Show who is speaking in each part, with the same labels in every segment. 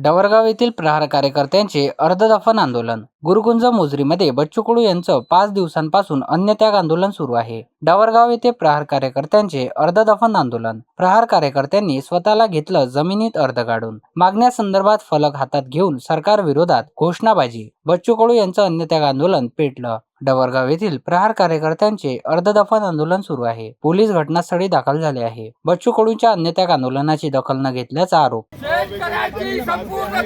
Speaker 1: डवरगाव येथील प्रहार कार्यकर्त्यांचे अर्धदफन आंदोलन. गुरुकुंज मोजरीमध्ये बच्चू कडू यांचं पाच दिवसांपासून अन्नत्याग आंदोलन सुरू आहे. डवरगाव येथे प्रहार कार्यकर्त्यांचे अर्धदफन आंदोलन. प्रहार कार्यकर्त्यांनी स्वतःला घेतलं जमिनीत अर्ध काढून मागण्यासंदर्भात फलक हातात घेऊन सरकार विरोधात घोषणाबाजी. बच्चू कडू यांचं अन्नत्याग आंदोलन पेटलं. डवरगाव येथील प्रहार कार्यकर्त्यांचे अर्धदफन आंदोलन सुरू आहे. पोलीस घटनास्थळी दाखल झाले आहे. बच्चू कडूंच्या अन्नत्याग आंदोलनाची दखल न घेतल्याचा आरोप.
Speaker 2: संपूर्ण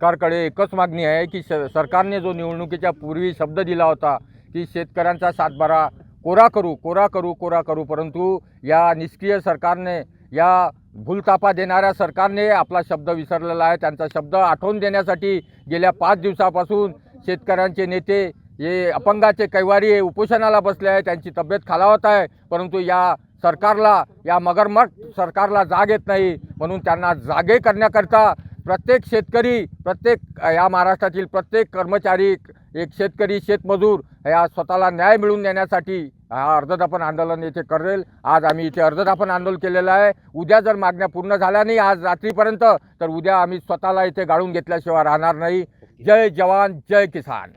Speaker 3: सरकारकडे एकच मागणी आहे की सरकारने जो निवडणुकीच्या पूर्वी शब्द दिला होता की शेतकऱ्यांचा सातबारा कोरा करू कोरा करू कोरा करू परंतु या निष्क्रिय सरकारने या भूलतापा देणाऱ्या सरकारने आपला शब्द विसरलेला आहे. त्यांचा शब्द आठवून देण्यासाठी गेल्या पाच दिवसापासून शेतकऱ्यांचे नेते हे अपंगाचे कैवारी उपोषणाला बसले आहे त्यांची तब्येत खालावत आहे परंतु या सरकारला या मगरमट सरकारला जाग येत नाही म्हणून त्यांना जागे करण्याकरता प्रत्येक शेतकरी प्रत्येक या महाराष्ट्रातील प्रत्येक कर्मचारी एक शेतकरी शेतमजूर या स्वतःला न्याय मिळवून देण्यासाठी हा अर्धदापन आंदोलन येथे करेल. आज आम्ही इथे अर्धदापन आंदोलन केलेलं आहे. उद्या जर मागण्या पूर्ण झाल्या नाही आज रात्रीपर्यंत तर उद्या आम्ही स्वतःला इथे गाळून घेतल्याशिवाय राहणार नाही. जय जवान जय किसान.